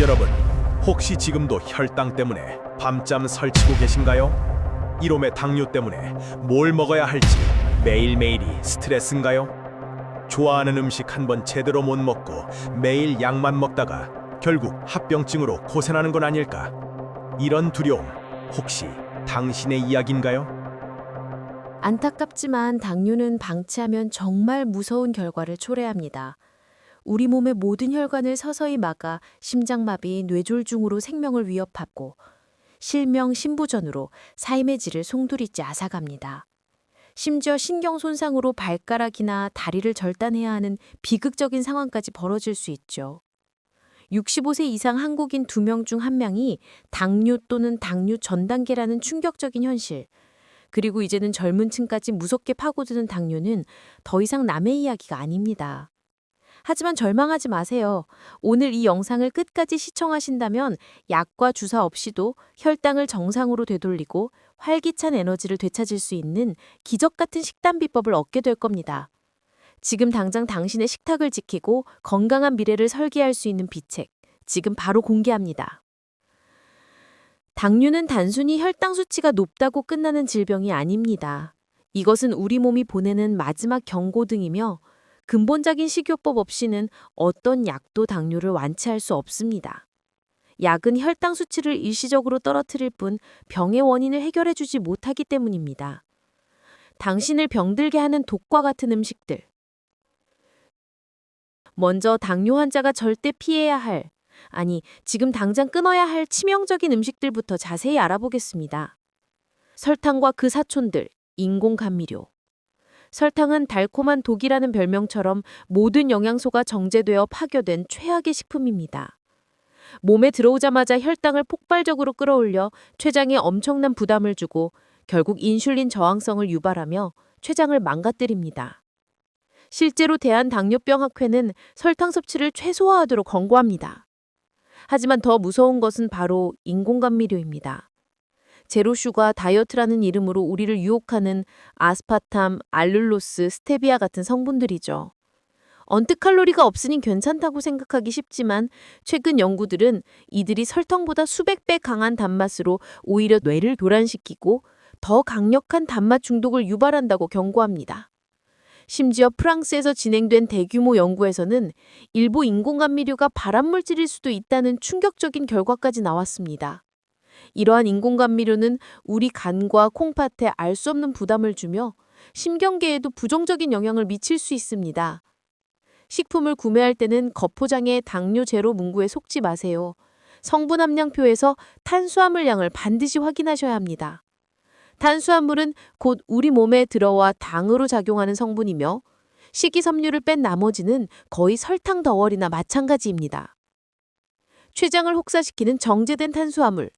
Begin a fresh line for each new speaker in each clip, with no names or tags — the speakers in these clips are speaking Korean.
여러분, 혹시 지금도 혈당 때문에 밤잠 설치고 계신가요? 이놈의 당뇨 때문에 뭘 먹어야 할지 매일매일이 스트레스인가요? 좋아하는 음식 한 번 제대로 못 먹고 매일 약만 먹다가 결국 합병증으로 고생하는 건 아닐까? 이런 두려움 혹시 당신의 이야기인가요?
안타깝지만 당뇨는 방치하면 정말 무서운 결과를 초래합니다. 우리 몸의 모든 혈관을 서서히 막아 심장마비, 뇌졸중으로 생명을 위협하고 실명, 신부전으로 삶의 질을 송두리째 앗아갑니다. 심지어 신경 손상으로 발가락이나 다리를 절단해야 하는 비극적인 상황까지 벌어질 수 있죠. 65세 이상 한국인 2명 중 1명이 당뇨 또는 당뇨 전 단계라는 충격적인 현실, 그리고 이제는 젊은 층까지 무섭게 파고드는 당뇨는 더 이상 남의 이야기가 아닙니다. 하지만 절망하지 마세요. 오늘 이 영상을 끝까지 시청하신다면 약과 주사 없이도 혈당을 정상으로 되돌리고 활기찬 에너지를 되찾을 수 있는 기적 같은 식단 비법을 얻게 될 겁니다. 지금 당장 당신의 식탁을 지키고 건강한 미래를 설계할 수 있는 비책, 지금 바로 공개합니다. 당뇨는 단순히 혈당 수치가 높다고 끝나는 질병이 아닙니다. 이것은 우리 몸이 보내는 마지막 경고등이며 근본적인 식요법 없이는 어떤 약도 당뇨를 완치할 수 없습니다. 약은 혈당 수치를 일시적으로 떨어뜨릴 뿐 병의 원인을 해결해 주지 못하기 때문입니다. 당신을 병들게 하는 독과 같은 음식들. 먼저 당뇨 환자가 절대 피해야 할, 아니, 지금 당장 끊어야 할 치명적인 음식들부터 자세히 알아보겠습니다. 설탕과 그 사촌들, 인공 감미료. 설탕은 달콤한 독이라는 별명처럼 모든 영양소가 정제되어 파괴된 최악의 식품입니다. 몸에 들어오자마자 혈당을 폭발적으로 끌어올려 췌장에 엄청난 부담을 주고 결국 인슐린 저항성을 유발하며 췌장을 망가뜨립니다. 실제로 대한당뇨병학회는 설탕 섭취를 최소화하도록 권고합니다. 하지만 더 무서운 것은 바로 인공감미료입니다. 제로슈가 다이어트라는 이름으로 우리를 유혹하는 아스파탐, 알룰로스, 스테비아 같은 성분들이죠. 언뜻 칼로리가 없으니 괜찮다고 생각하기 쉽지만 최근 연구들은 이들이 설탕보다 수백 배 강한 단맛으로 오히려 뇌를 교란시키고 더 강력한 단맛 중독을 유발한다고 경고합니다. 심지어 프랑스에서 진행된 대규모 연구에서는 일부 인공감미료가 발암물질일 수도 있다는 충격적인 결과까지 나왔습니다. 이러한 인공감미료는 우리 간과 콩팥에 알 수 없는 부담을 주며 심경계에도 부정적인 영향을 미칠 수 있습니다. 식품을 구매할 때는 겉포장의 당뇨 제로 문구에 속지 마세요. 성분 함량표에서 탄수화물 양을 반드시 확인하셔야 합니다. 탄수화물은 곧 우리 몸에 들어와 당으로 작용하는 성분이며 식이섬유를 뺀 나머지는 거의 설탕 덩어리나 마찬가지입니다. 췌장을 혹사시키는 정제된 탄수화물.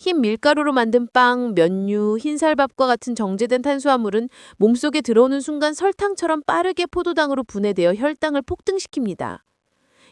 흰 밀가루로 만든 빵, 면류, 흰쌀밥과 같은 정제된 탄수화물은 몸속에 들어오는 순간 설탕처럼 빠르게 포도당으로 분해되어 혈당을 폭등시킵니다.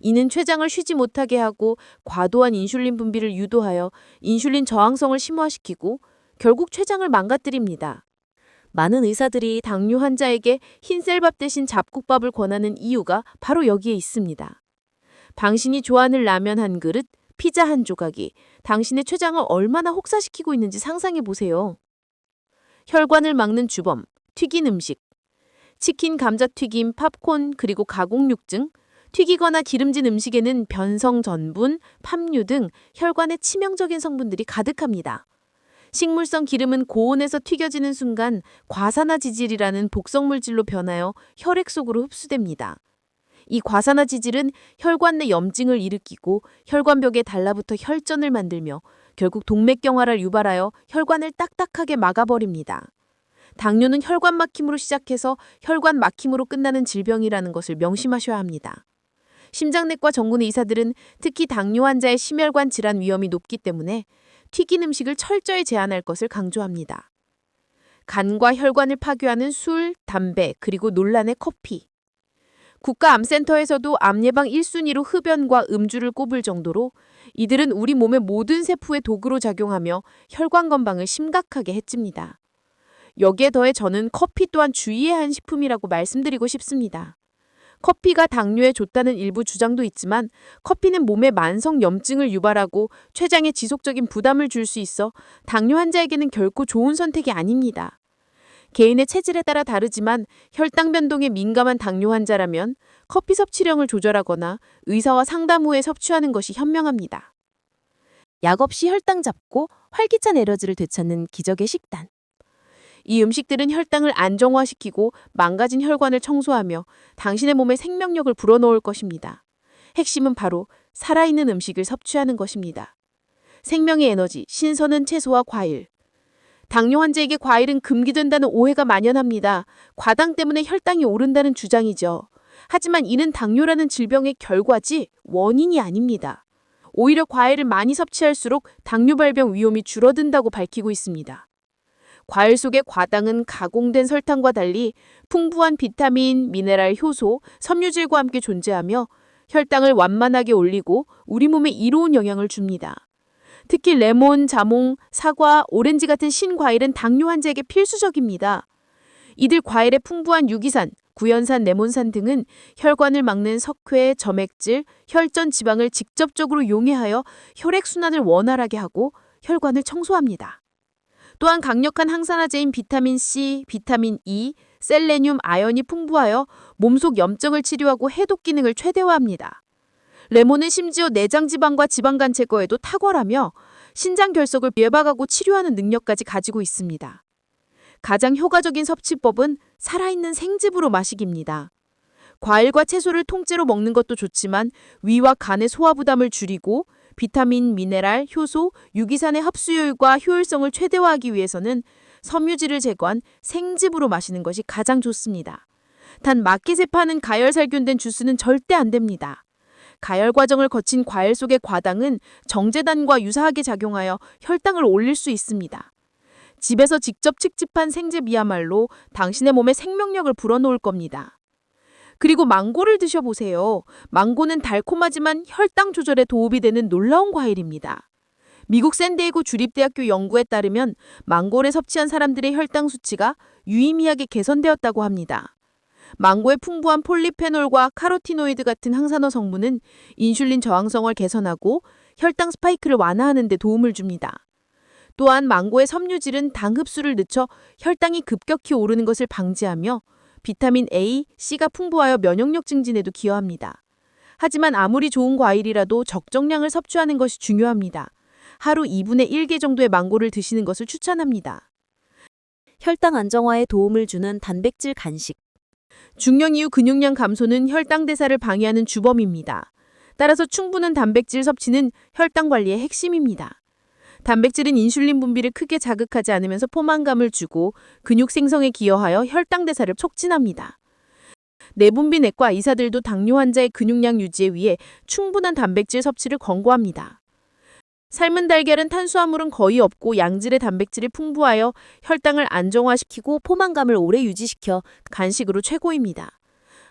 이는 췌장을 쉬지 못하게 하고 과도한 인슐린 분비를 유도하여 인슐린 저항성을 심화시키고 결국 췌장을 망가뜨립니다. 많은 의사들이 당뇨 환자에게 흰쌀밥 대신 잡곡밥을 권하는 이유가 바로 여기에 있습니다. 당신이 좋아하는 라면 한 그릇, 피자 한 조각이 당신의 췌장을 얼마나 혹사시키고 있는지 상상해 보세요. 혈관을 막는 주범, 튀긴 음식. 치킨, 감자튀김, 팝콘, 그리고 가공육 등 튀기거나 기름진 음식에는 변성 전분, 팜유 등 혈관에 치명적인 성분들이 가득합니다. 식물성 기름은 고온에서 튀겨지는 순간 과산화지질이라는 복성물질로 변하여 혈액 속으로 흡수됩니다. 이 과산화 지질은 혈관 내 염증을 일으키고 혈관벽에 달라붙어 혈전을 만들며 결국 동맥경화를 유발하여 혈관을 딱딱하게 막아버립니다. 당뇨는 혈관 막힘으로 시작해서 혈관 막힘으로 끝나는 질병이라는 것을 명심하셔야 합니다. 심장내과 전문의 의사들은 특히 당뇨 환자의 심혈관 질환 위험이 높기 때문에 튀긴 음식을 철저히 제한할 것을 강조합니다. 간과 혈관을 파괴하는 술, 담배, 그리고 논란의 커피. 국가암센터에서도 암 예방 1순위로 흡연과 음주를 꼽을 정도로 이들은 우리 몸의 모든 세포에 도구로 작용하며 혈관 건강을 심각하게 해칩니다. 여기에 더해 저는 커피 또한 주의해야 한 식품이라고 말씀드리고 싶습니다. 커피가 당뇨에 좋다는 일부 주장도 있지만 커피는 몸에 만성 염증을 유발하고 췌장에 지속적인 부담을 줄 수 있어 당뇨 환자에게는 결코 좋은 선택이 아닙니다. 개인의 체질에 따라 다르지만 혈당 변동에 민감한 당뇨 환자라면 커피 섭취량을 조절하거나 의사와 상담 후에 섭취하는 것이 현명합니다. 약 없이 혈당 잡고 활기찬 에너지를 되찾는 기적의 식단. 이 음식들은 혈당을 안정화시키고 망가진 혈관을 청소하며 당신의 몸에 생명력을 불어넣을 것입니다. 핵심은 바로 살아있는 음식을 섭취하는 것입니다. 생명의 에너지, 신선한 채소와 과일. 당뇨 환자에게 과일은 금기된다는 오해가 만연합니다. 과당 때문에 혈당이 오른다는 주장이죠. 하지만 이는 당뇨라는 질병의 결과지 원인이 아닙니다. 오히려 과일을 많이 섭취할수록 당뇨 발병 위험이 줄어든다고 밝히고 있습니다. 과일 속의 과당은 가공된 설탕과 달리 풍부한 비타민, 미네랄, 효소, 섬유질과 함께 존재하며 혈당을 완만하게 올리고 우리 몸에 이로운 영향을 줍니다. 특히 레몬, 자몽, 사과, 오렌지 같은 신과일은 당뇨 환자에게 필수적입니다. 이들 과일의 풍부한 유기산, 구연산, 레몬산 등은 혈관을 막는 석회, 점액질, 혈전 지방을 직접적으로 용해하여 혈액순환을 원활하게 하고 혈관을 청소합니다. 또한 강력한 항산화제인 비타민 C, 비타민 E, 셀레늄, 아연이 풍부하여 몸속 염증을 치료하고 해독 기능을 최대화합니다. 레몬은 심지어 내장 지방과 지방 간 제거에도 탁월하며 신장 결석을 예방하고 치료하는 능력까지 가지고 있습니다. 가장 효과적인 섭취법은 살아있는 생즙으로 마시기입니다. 과일과 채소를 통째로 먹는 것도 좋지만 위와 간의 소화 부담을 줄이고 비타민, 미네랄, 효소, 유기산의 흡수율과 효율성을 최대화하기 위해서는 섬유질을 제거한 생즙으로 마시는 것이 가장 좋습니다. 단 마켓에 파는 가열살균된 주스는 절대 안 됩니다. 가열 과정을 거친 과일 속의 과당은 정제단과 유사하게 작용하여 혈당을 올릴 수 있습니다. 집에서 직접 칙집한 생즙이야말로 당신의 몸에 생명력을 불어넣을 겁니다. 그리고 망고를 드셔보세요. 망고는 달콤하지만 혈당 조절에 도움이 되는 놀라운 과일입니다. 미국 샌디에고 주립대학교 연구에 따르면 망고를 섭취한 사람들의 혈당 수치가 유의미하게 개선되었다고 합니다. 망고의 풍부한 폴리페놀과 카로티노이드 같은 항산화 성분은 인슐린 저항성을 개선하고 혈당 스파이크를 완화하는 데 도움을 줍니다. 또한 망고의 섬유질은 당 흡수를 늦춰 혈당이 급격히 오르는 것을 방지하며 비타민 A, C가 풍부하여 면역력 증진에도 기여합니다. 하지만 아무리 좋은 과일이라도 적정량을 섭취하는 것이 중요합니다. 하루 2분의 1개 정도의 망고를 드시는 것을 추천합니다.
혈당 안정화에 도움을 주는 단백질 간식.
중년 이후 근육량 감소는 혈당 대사를 방해하는 주범입니다. 따라서 충분한 단백질 섭취는 혈당 관리의 핵심입니다. 단백질은 인슐린 분비를 크게 자극하지 않으면서 포만감을 주고 근육 생성에 기여하여 혈당 대사를 촉진합니다. 내분비 내과 의사들도 당뇨 환자의 근육량 유지에 위해 충분한 단백질 섭취를 권고합니다. 삶은 달걀은 탄수화물은 거의 없고 양질의 단백질이 풍부하여 혈당을 안정화시키고 포만감을 오래 유지시켜 간식으로 최고입니다.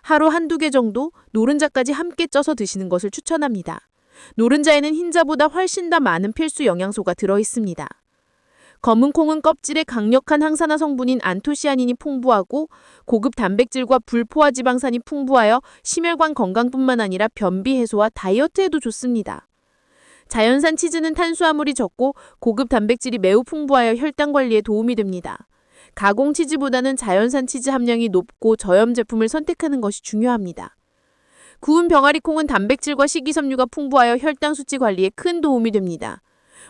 하루 한두 개 정도 노른자까지 함께 쪄서 드시는 것을 추천합니다. 노른자에는 흰자보다 훨씬 더 많은 필수 영양소가 들어 있습니다. 검은 콩은 껍질에 강력한 항산화 성분인 안토시아닌이 풍부하고 고급 단백질과 불포화 지방산이 풍부하여 심혈관 건강뿐만 아니라 변비 해소와 다이어트에도 좋습니다. 자연산 치즈는 탄수화물이 적고 고급 단백질이 매우 풍부하여 혈당 관리에 도움이 됩니다. 가공 치즈보다는 자연산 치즈 함량이 높고 저염 제품을 선택하는 것이 중요합니다. 구운 병아리 콩은 단백질과 식이섬유가 풍부하여 혈당 수치 관리에 큰 도움이 됩니다.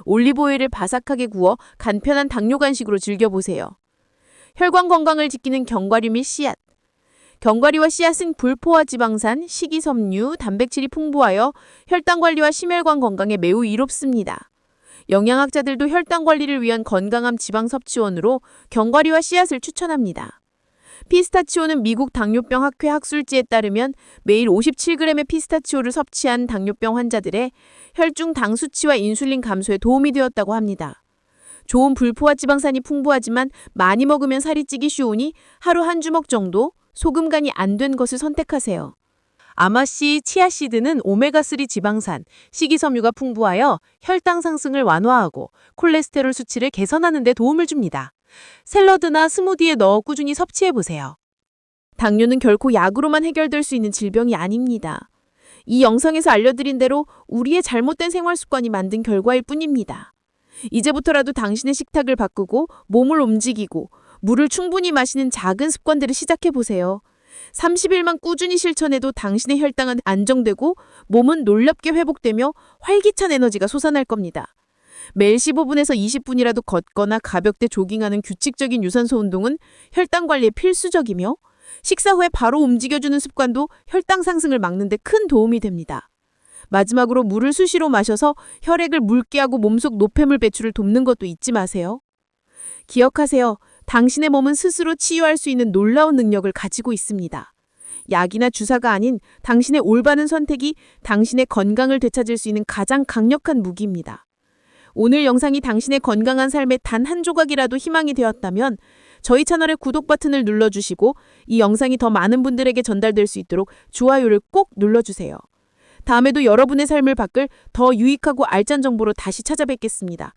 올리브오일을 바삭하게 구워 간편한 당뇨 간식으로 즐겨보세요. 혈관 건강을 지키는 견과류 및 씨앗. 견과류와 씨앗은 불포화 지방산, 식이섬유, 단백질이 풍부하여 혈당 관리와 심혈관 건강에 매우 이롭습니다. 영양학자들도 혈당 관리를 위한 건강한 지방 섭취원으로 견과류와 씨앗을 추천합니다. 피스타치오는 미국 당뇨병 학회 학술지에 따르면 매일 57g의 피스타치오를 섭취한 당뇨병 환자들의 혈중 당 수치와 인슐린 감소에 도움이 되었다고 합니다. 좋은 불포화 지방산이 풍부하지만 많이 먹으면 살이 찌기 쉬우니 하루 한 주먹 정도 소금 간이 안 된 것을 선택하세요. 아마씨, 치아씨드는 오메가3 지방산, 식이섬유가 풍부하여 혈당 상승을 완화하고 콜레스테롤 수치를 개선하는 데 도움을 줍니다. 샐러드나 스무디에 넣어 꾸준히 섭취해 보세요. 당뇨는 결코 약으로만 해결될 수 있는 질병이 아닙니다. 이 영상에서 알려드린 대로 우리의 잘못된 생활 습관이 만든 결과일 뿐입니다. 이제부터라도 당신의 식탁을 바꾸고 몸을 움직이고 물을 충분히 마시는 작은 습관들을 시작해 보세요. 30일만 꾸준히 실천해도 당신의 혈당은 안정되고 몸은 놀랍게 회복되며 활기찬 에너지가 솟아날 겁니다. 매일 15분에서 20분이라도 걷거나 가볍게 조깅하는 규칙적인 유산소 운동은 혈당 관리에 필수적이며 식사 후에 바로 움직여주는 습관도 혈당 상승을 막는 데 큰 도움이 됩니다. 마지막으로 물을 수시로 마셔서 혈액을 묽게 하고 몸속 노폐물 배출을 돕는 것도 잊지 마세요. 기억하세요. 당신의 몸은 스스로 치유할 수 있는 놀라운 능력을 가지고 있습니다. 약이나 주사가 아닌 당신의 올바른 선택이 당신의 건강을 되찾을 수 있는 가장 강력한 무기입니다. 오늘 영상이 당신의 건강한 삶의 단한 조각이라도 희망이 되었다면 저희 채널의 구독 버튼을 눌러주시고 이 영상이 더 많은 분들에게 전달될 수 있도록 좋아요를 꼭 눌러주세요. 다음에도 여러분의 삶을 바꿀 더 유익하고 알찬 정보로 다시 찾아뵙겠습니다.